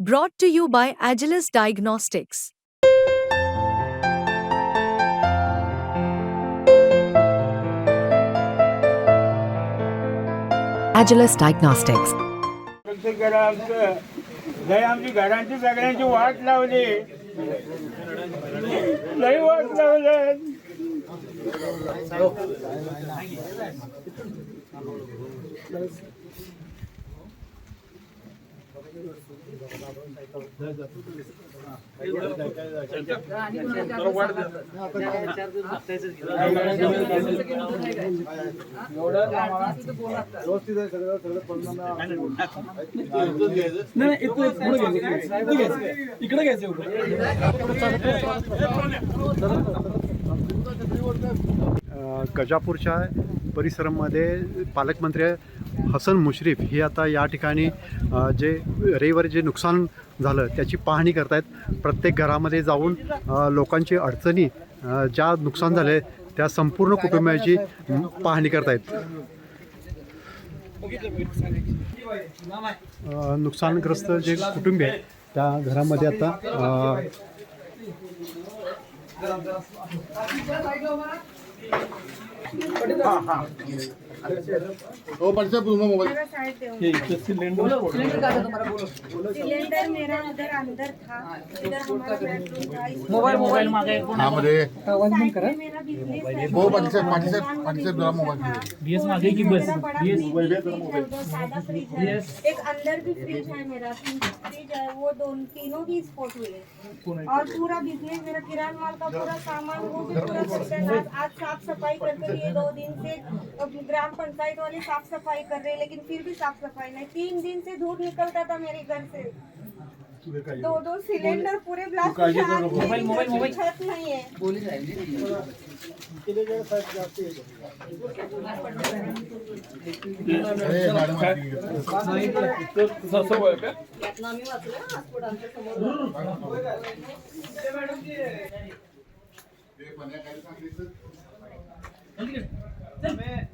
Brought to you by Agilus Diagnostics. Agilus Diagnostics. प्रत्येक घरा आमचं लय आमची घरांची सगळ्यांची वाट लावली लय वाट लावलं अ, गजापूरच्या परिसरामध्ये पालकमंत्री हसन मुश्रीफ हे आता या ठिकाणी जे रविवारी जे नुकसान झालं त्याची पाहणी करतायत. प्रत्येक घरामध्ये जाऊन लोकांची अडचणी ज्या नुकसान झाले त्या संपूर्ण कुटुंबाची पाहणी करतायत. नुकसानग्रस्त जे कुटुंबी आहेत त्या घरामध्ये आता अ, सिलेंडर सिलेंडर का था तुम्हारा बोलो? सिलेंडर मेरा उधर अंदर था इधर हमारा बेडरूम था मोबाइल मोबाइल मांगे हाँ मुझे। मेरा बिज़नेस वो पंचे पंचे पंचे द्वारा मोबाइल बीएस मांगे की बस? बीएस सादा फ्रिज है। एक अंदर भी फ्रिज है मेरा तीन फ्रिज है वो दोनों तीनों भी स्पोर्ट हुए। और पूरा बिज़नेस मेरा किरान माल का पूरा सामान वो भी पूरा आज साफ़ सफ़ाई करके लिए दो दिन से अब ग्राम पंचायत वाले साफ़ सफ़ाई कर रहे हैं लेकिन फिर भी साफ़ सफ़ाई नहीं। तीन दिन से धूप निकलता था मेरे घर से। दो दो सिलेंडर पूरे ब्लास्ट मोबाइल मोबाइल मोबाइल छत नहीं है। अरे मॅडम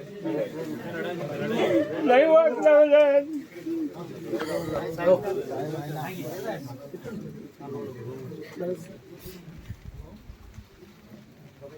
नाही आंखों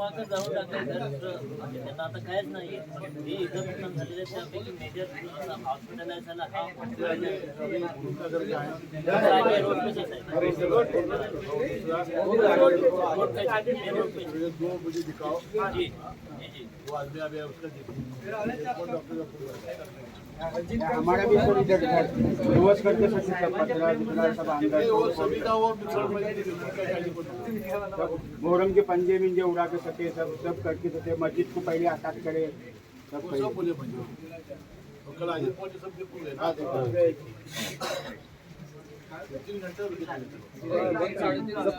टाकलं तर म्हणजे त्यांना आता कायच नाही हे इतर नुकसान झालेले त्यापैकी मेजर हॉस्पिटलाइज झाला हा रोड पे जे आहे. रोड पे जे आहे, रोड पे जे दो मुझे दिखाओ. जी जी जी वो आदमी अभी उसका देखिए डॉक्टर हमारा भी सर इधर पतरा अंदर मोहरम के पंजे मिंजे उड़ा के सके सब सब करके सके मस्जिद को पहले अटैक करे सब है।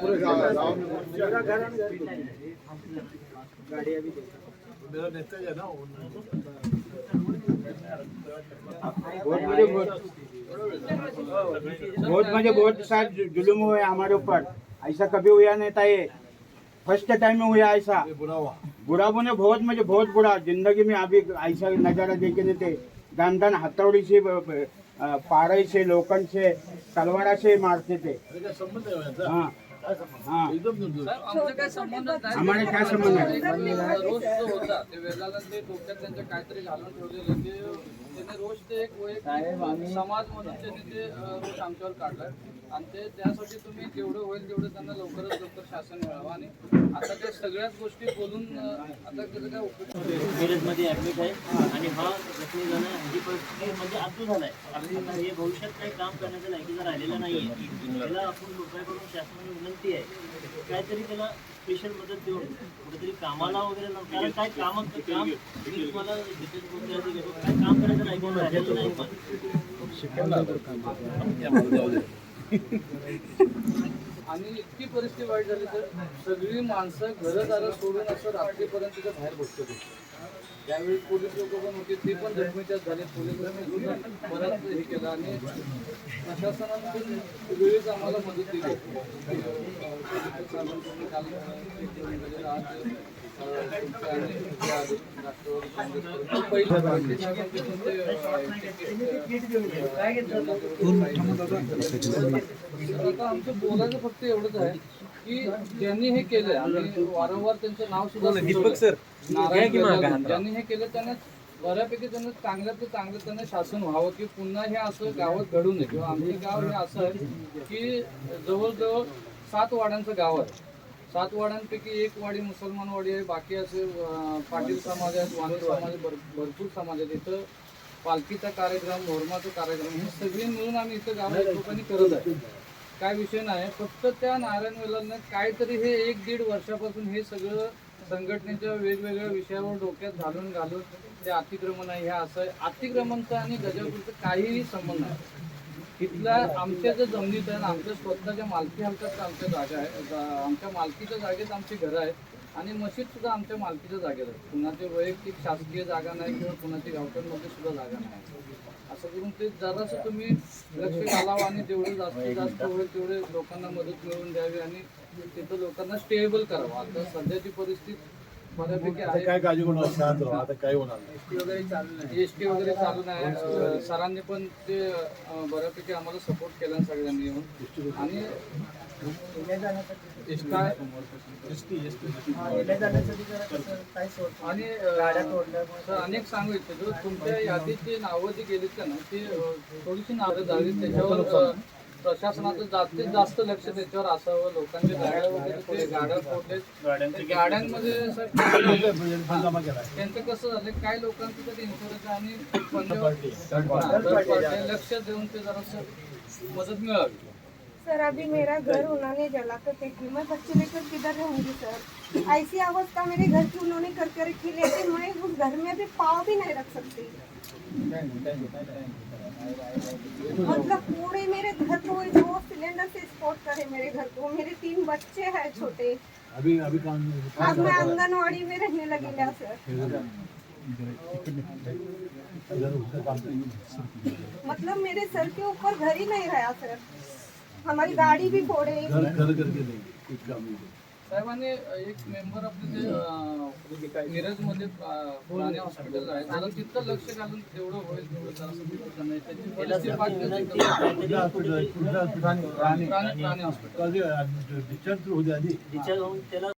पूरे गाड़ियाँ भी मेरा नेता है ना बहुत मुझे बहुत बहुत बहुत जुलुम हुए हमारे ऊपर ऐसा कभी हुआ नहीं था ये. फर्स्ट टाइम में हुआ ऐसा. बुरा बोले बहुत मुझे बहुत बुरा. जिंदगी में अभी ऐसा नज़ारा देखे नहीं थे. दान दान हथौड़ी से पारे से लोखंड से तलवारा से मारते थे. अरे काय आहे? हाँ काय संबंध हाँ एकदम निर्दोष. हमारे क्या संबंध है रोज जो होता ते वेगळ्याला ते डोक्यात त्यांच्या काहीतरी घालून ठेवलेलं ते त्याने रोज ते एक वैयक्तिक समाज म्हणून त्यांनी ते अं, रोज आमच्यावर काढलाय आणि ते त्यासाठी तुम्ही जेवढं होईल तेवढं त्यांना लवकरात लवकर शासन मिळावं. आणि आता त्या सगळ्याच गोष्टी बोलून आता कसं काय मिरजमध्ये ऍडमिट आहे आणि हा जखमी झाला ह्याची परिस्थिती म्हणजे आतू झालाय आता हे भविष्यात काही काम करण्याच्या लायकीचा राहिलेला नाहीये त्याला आपण लोकांकडून शासनाने विनंती आहे काहीतरी त्याला स्पेशल मदत देऊन कुठेतरी कामाला वगैरे कारण काय काम काम तुम्हाला काय काम करायचं लायकीचं राहिलेलं नाही. पण आणि इतकी परिस्थिती वाईट झाली तर सगळी माणसं घरदारं सोडून असं रात्रीपर्यंत तिथं बाहेर बसतो त्यावेळी पोलीस लोक पण होते ते पण जखमीच्याच झाले पोलिसांनी बराच हे केलं आणि प्रशासनाने पण वेळीच आम्हाला मदत दिली. अं, काल आता आमचं बोलायचं फक्त एवढंच आहे की ज्यांनी हे केलं आणि वारंवार त्यांचं नाव सुद्धा दीपक सर नारायण ज्यांनी हे केलं त्यांना बऱ्यापैकी त्यांना चांगलं चांगलं त्यांना शासन व्हावं की पुन्हा हे असं गावात घडू नये. किंवा आमचे गाव हे असं आहे की जवळजवळ सात वाड्यांचं गाव आहे. सात वाड्यांपैकी एक वाडी मुसलमान वाडी आहे. बाकी असे पाटील समाज आहेत वाणी समाज भर भरपूर समाज आहेत. इथं पालखीचा कार्यक्रम मोहरमाचा कार्यक्रम हे सगळे मिळून आम्ही इथं गावात लोकांनी करत आहे. काय विषय नाही. फक्त त्या नारायण वेलांना काहीतरी हे एक दीड वर्षापासून हे सगळं संघटनेच्या वेगवेगळ्या विषयावर डोक्यात घालून घालून ते अतिक्रमण आहे. हे असं आहे. अतिक्रमणचा आणि गजापूरचा काहीही संबंध नाही. इथल्या आमच्या ज्या जमिनीत आहे ना, आमच्या स्वतःच्या मालकी हक्कात आमच्या जागा आहे. आमच्या मालकीच्या जागेत आमची घरं आहेत आणि मशीद सुद्धा आमच्या मालकीच्या जागेत आहे कुणाची वैयक्तिक शासकीय जागा नाही किंवा कुणाची गावठाणमध्ये सुद्धा जागा नाही. असं करून ते जरासं तुम्ही लक्ष घालावं आणि जेवढे जास्तीत जास्त होईल तेवढे लोकांना मदत मिळवून द्यावी आणि तिथं लोकांना स्टेबल करावं. आता सध्याची परिस्थिती काय काळजी करू नका शांत राहा. आता काही होणार नाही. एस टी वगैरे चालू नाही. अं, सरांनी पण ते अं, बऱ्यापैकी आम्हाला सपोर्ट केला सगळ्यांनी येऊन. आणि एस काय आणि अं, सर अनेक सांगू इच्छितो तुमच्या यादीत जी नावं जी गेलीत का ना ती अं, थोडीशी नावं झाली त्याच्यावर अं, प्रशासनाचं जास्तीत जास्त लक्ष त्याच्यावर असावं लोकांच्या गाड्या वगैरे गाड्या फोडलेत गाड्यांमध्ये सर त्यांचं कसं झालं काय लोकांचं तर इन्शुरन्स आणि पंजाब third party. लक्ष देऊन ते जरा मदत मिळावी. सर अभी मेरा घर उन्होंने जला कर फेंक दी मैं बच्चे लेकर किधर रहूँगी सर? ऐसी अवस्था मेरे घर की उन्होंने करके रखी लेकिन मैं उस घर में भी पाव भी नहीं रख सकती। मतलब पूरे मेरे घर को दो सिलेंडर से स्पॉट करे मेरे घर को। मेरे तीन बच्चे हैं छोटे। अभी अभी काम अब मैं आंगनवाड़ी में रहने लगी ना सर। मतलब मेरे सर के ऊपर घर ही नहीं रहा सर। हमारी गाड़ी भी फोड़े। घर घर करके देंगे कुछ काम नहीं साहेबांनी एक मेंबर आपले जे अं, पुराणे हॉस्पिटल आहे जरा तिथं लक्ष घालून तेवढं होईल तेवढं प्राणी हॉस्पिटल डिस्चार्ज होऊ द्या